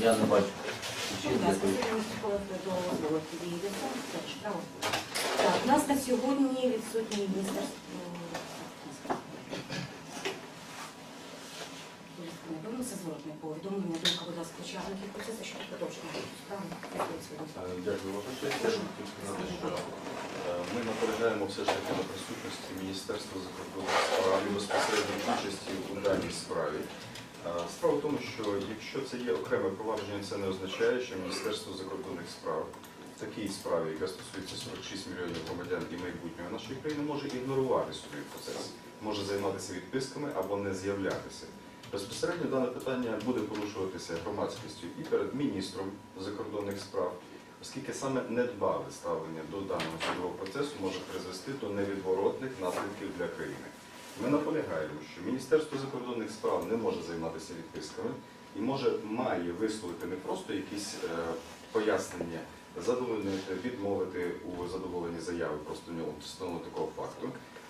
Я не бачу. Так, у нас на сьогодні відсутній міністерство. Зворотне повідомлення. Думка, будь ласка, учасників процесу, що продовження справи. Дякую, ваша честь. Я хотів сказати, що е, ми наполягаємо все ж таки на присутності Міністерства закордонних справ і безпосередньо участі у даній справі. Справа в тому, що якщо це є окреме провадження, це не означає, що Міністерство закордонних справ в такій справі, яка стосується 46 мільйонів громадян і майбутнього нашої країни, може ігнорувати судовий процес, може займатися відписками або не з'являтися. Безпосередньо дане питання буде порушуватися громадськістю і перед міністром закордонних справ, оскільки саме недбале ставлення до даного судового процесу може призвести до невідворотних наслідків для країни. Ми наполягаємо, що Міністерство закордонних справ не може займатися відписками і може має висловити не просто якісь е, пояснення, задовольнити, відмовити у задоволенні заяви про встановлення такого факту,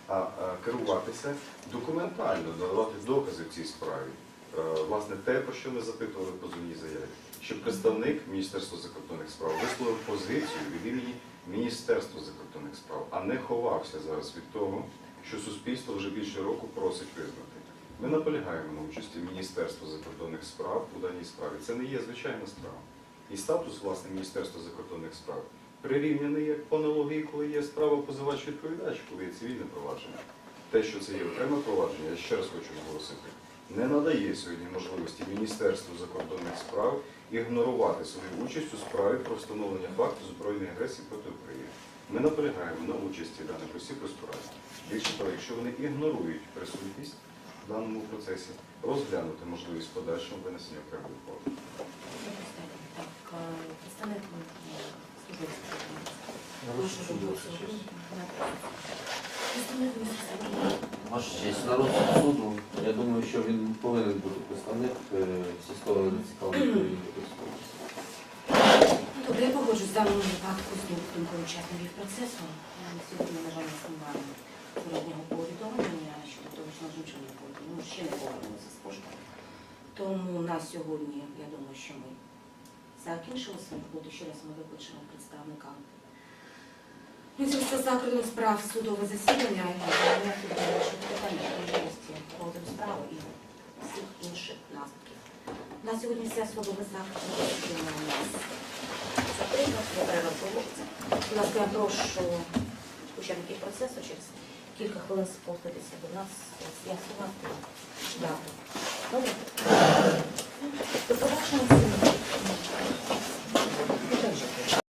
а е, керуватися документально, надавати докази в цій справі. Е, Власне, те, про що ми запитували в позовній заяві, що представник Міністерства закордонних справ висловив позицію від імені Міністерства закордонних справ, а не ховався зараз від того, що суспільство вже більше року просить визнати. Ми наполягаємо на участі Міністерства закордонних справ у даній справі. Це не є звичайна справа. І статус власне Міністерства закордонних справ прирівняний як по аналогії, коли є справа позивач відповідач, коли є цивільне провадження. Те, що це є окреме провадження, я ще раз хочу наголосити, не надає сьогодні можливості Міністерству закордонних справ ігнорувати свою участь у справі про встановлення факту збройної агресії проти України. Ми наполягаємо на участі даних осіб у справі. Більше того, якщо вони ігнорують присутність в даному процесі, розглянути можливість подальшого винесення окремої ухвали. Представник е, служби Я ваша честь. Представник міністерства. Ваша честь, на розсуд суду, я думаю, що він повинен бути представник, е, всі сторони зацікавлені. Ну, Добре, я погоджуюсь з даному випадку з думкою учасників процесу. Е, Сьогодні, на жаль, нас немає зворотнього повідомлення щодо того, що наш нічого не повідомлено. Ну, ще не повернулося з пошти. Тому на сьогодні, я думаю, що ми закінчили свою роботу. Ще раз ми викличемо представника Міністерства закордонних справ судове засідання і вирішити питання можливості розгляду справи і всіх інших наслідків. На сьогодні вся судове засідання у нас закрита, перерва проводиться. Будь ласка, я прошу учасників процесу через кілька хвилин спуститися до нас, з'ясувати дату. Добре?